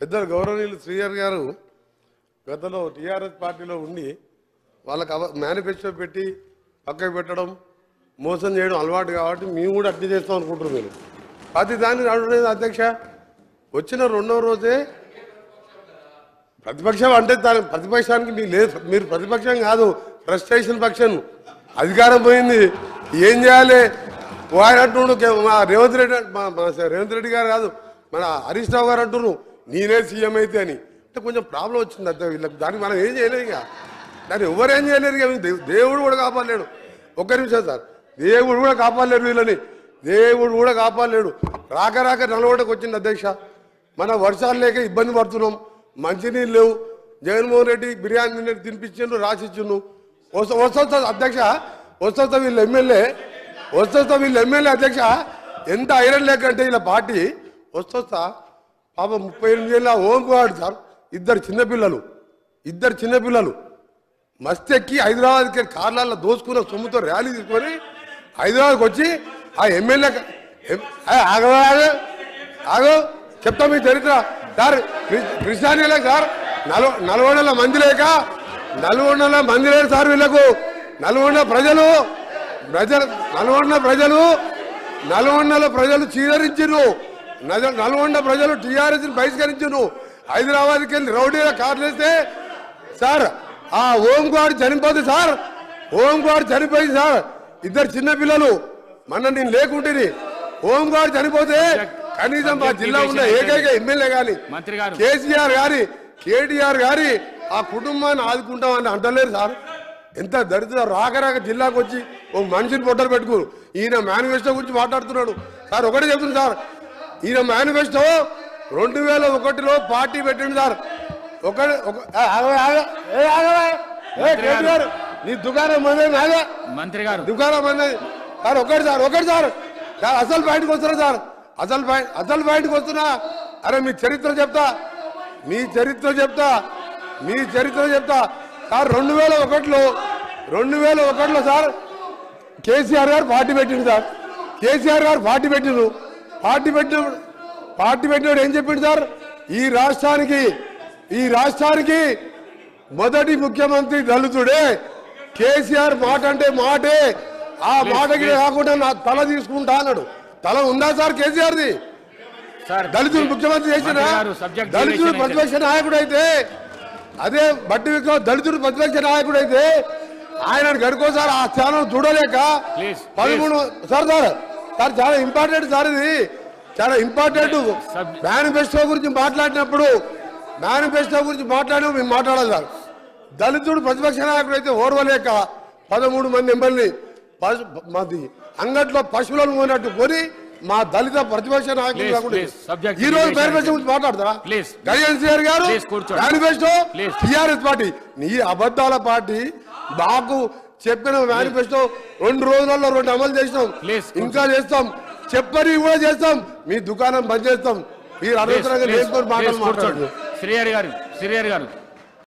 పెద్దలు గౌరవనీయులు శ్రీఆర్ గారు గతంలో టీఆర్ఎస్ పార్టీలో ఉండి వాళ్ళకి అవ మేనిఫెస్టో పెట్టి పక్కకు పెట్టడం మోసం చేయడం అలవాటు కాబట్టి మేము కూడా అట్లా చేస్తాం అనుకుంటారు మీరు. ప్రతి దానికి అడగలేదు అధ్యక్ష. వచ్చిన రెండవ రోజే ప్రతిపక్షం అంటే దాని ప్రతిపక్షానికి మీరు లేదు మీరు ప్రతిపక్షం కాదు ఫ్రస్ట్రేషన్ పక్షం. అధికారం పోయింది. ఏం చేయాలి? ఓ ఆయన అంటుండు మా రేవంత్ రెడ్డి మా మా రేవంత్ రెడ్డి గారు కాదు మన హరీష్ రావు గారు అంటున్నారు నేనే సీఎం అయితే అని. అంటే కొంచెం ప్రాబ్లం వచ్చింది అంతే వీళ్ళకి. దానికి మనం ఏం చేయలేదు ఇక. దాన్ని ఎవరేం ఏం చేయలేరు ఇక. దేవుడు కూడా కాపాడలేడు. ఒక్క నిమిషం సార్. దేవుడు కూడా కాపాడలేడు వీళ్ళని. దేవుడు కూడా కాపాడలేడు. రాక రాక నలగొండకు వచ్చింది అధ్యక్ష. మన వర్షాలు లేక ఇబ్బంది పడుతున్నాం. మంచినీళ్ళు లేవు. జగన్మోహన్ రెడ్డి బిర్యానీ తిని- తినిపించిండు రాసిచ్చిండు వస్తా వస్తా అధ్యక్ష. వస్తా వీళ్ళు ఎమ్మెల్యే. వస్తా వీళ్ళు ఎమ్మెల్యే అధ్యక్ష. ఎంత ఐరన్ లేక అంటే వీళ్ళ పార్టీ. వస్తా పాప ముప్పై ఎనిమిది ఏళ్ళ ఓంకువాడు సార్ ఇద్దరు చిన్నపిల్లలు ఇద్దరు చిన్నపిల్లలు మస్తు ఎక్కి హైదరాబాద్కి కార్లలో దోసుకున్న సొమ్ముతో ర్యాలీ తీసుకొని హైదరాబాద్కి వచ్చి ఆ ఎమ్మెల్యే ఆగవా ఆగో చెప్తా మీ చరిత్ర. సార్ కృ- కృష్ణానీలే సార్ నలవ నల్గొండల మంది లేక నల్గొండల మంది లేరు సార్ వీళ్ళకు. నల్గొండ ప్రజలు ప్రజలు నల్గొండ ప్రజలు నల్గొండల ప్రజలు చీదరించారు నల్గొండ ప్రజలు టీఆర్ఎస్ బహిష్కరించారు హైదరాబాద్కి వెళ్ళి రౌడీల కార్లు వేస్తే సార్ ఆ ఓంగాడు చనిపోతే సార్ ఓంగాడు చనిపోయింది సార్. ఇద్దరు చిన్న పిల్లలు మన నేను లేకుంటేని. ఓంగాడు చనిపోతే కనీసం మా జిల్లా ఉన్న ఏకైక ఎమ్మెల్యే గాని. కేసీఆర్ గారి కేటీఆర్ గారి ఆ కుటుంబాన్ని ఆదుకుంటామని అంటలేరు సార్. ఎంత దరిద్ర రాక రాక జిల్లాకు వచ్చి ఒక మనిషిని పొట్టలు పెట్టుకోరు. ఈయన మేనిఫెస్టో గురించి మాట్లాడుతున్నాడు. సార్ ఒకటే చెప్తుంది సార్ ఈయన మేనిఫెస్టో రెండు వేల ఒకటిలో పార్టీ పెట్టింది సార్. ఒక నీ దుకాణం మందే నాదే. మంత్రి గారు. దుకాణం మందే. సార్ ఒకటి సార్ ఒకటి సార్. సార్ అసలు బయటకు వస్తున్నా సార్. అసలు అసలు బయటకు వస్తున్నా. అరే మీ చరిత్ర చెప్తా. మీ చరిత్ర చెప్తా. మీ చరిత్ర చెప్తా. సార్ రెండు వేల ఒకటిలో రెండు వేల ఒకటిలో సార్ కేసీఆర్ గారు పార్టీ పెట్టిండు సార్. కేసీఆర్ గారు పార్టీ పెట్టిండు. పార్టీ పెట్టిన పార్టీ పెట్టినప్పుడు ఏం చెప్పిండు సార్? ఈ రాష్ట్రానికి ఈ రాష్ట్రానికి మొదటి ముఖ్యమంత్రి దళితుడే. కేసీఆర్ మాట అంటే మాటే. ఆ మాటకి కాకుండా నా తల తీసుకుంటా అన్నాడు. తల ఉందా సార్ కేసీఆర్ది? దళితులు ముఖ్యమంత్రి చేసిన దళితుడు ప్రతిపక్ష నాయకుడు అయితే అదే బట్టి విక్రమ్ దళితుడు ప్రతిపక్ష నాయకుడు అయితే ఆయన గడుకోసారి ఆ స్థానం చూడలేక పదమూడు సార్ సార్ సార్ చాలా ఇంపార్టెంట్ సార్ ఇది. చాలా ఇంపార్టెంట్ మేనిఫెస్టో గురించి మాట్లాడినప్పుడు మేనిఫెస్టో గురించి మాట్లాడినప్పుడు మేము మాట్లాడాలి సార్. దళితుడు ప్రతిపక్ష నాయకుడు అయితే ఓర్వలేక పదమూడు మంది ఎమ్మెల్యే మాది అంగట్లో పశువులను పోయినట్టు కొని మా దళిత ప్రతిపక్ష నాయకులు subject ఈ రోజు మేనిఫెస్టో గురించి మాట్లాడతారా? గారు. మేనిఫెస్టో. TRS party. నీ అబద్ధాల పార్టీ మాకు చెప్పిన మేనిఫెస్టో రెండు రోజులలో రెండు అమలు చేసినాం. ఇంకా చేస్తాం. చెప్పని కూడా చేస్తాం. మీ దుకాణం బంద్ చేస్తాం. మీరు అనవసరంగా శ్రీహరి గారు శ్రీహరి గారు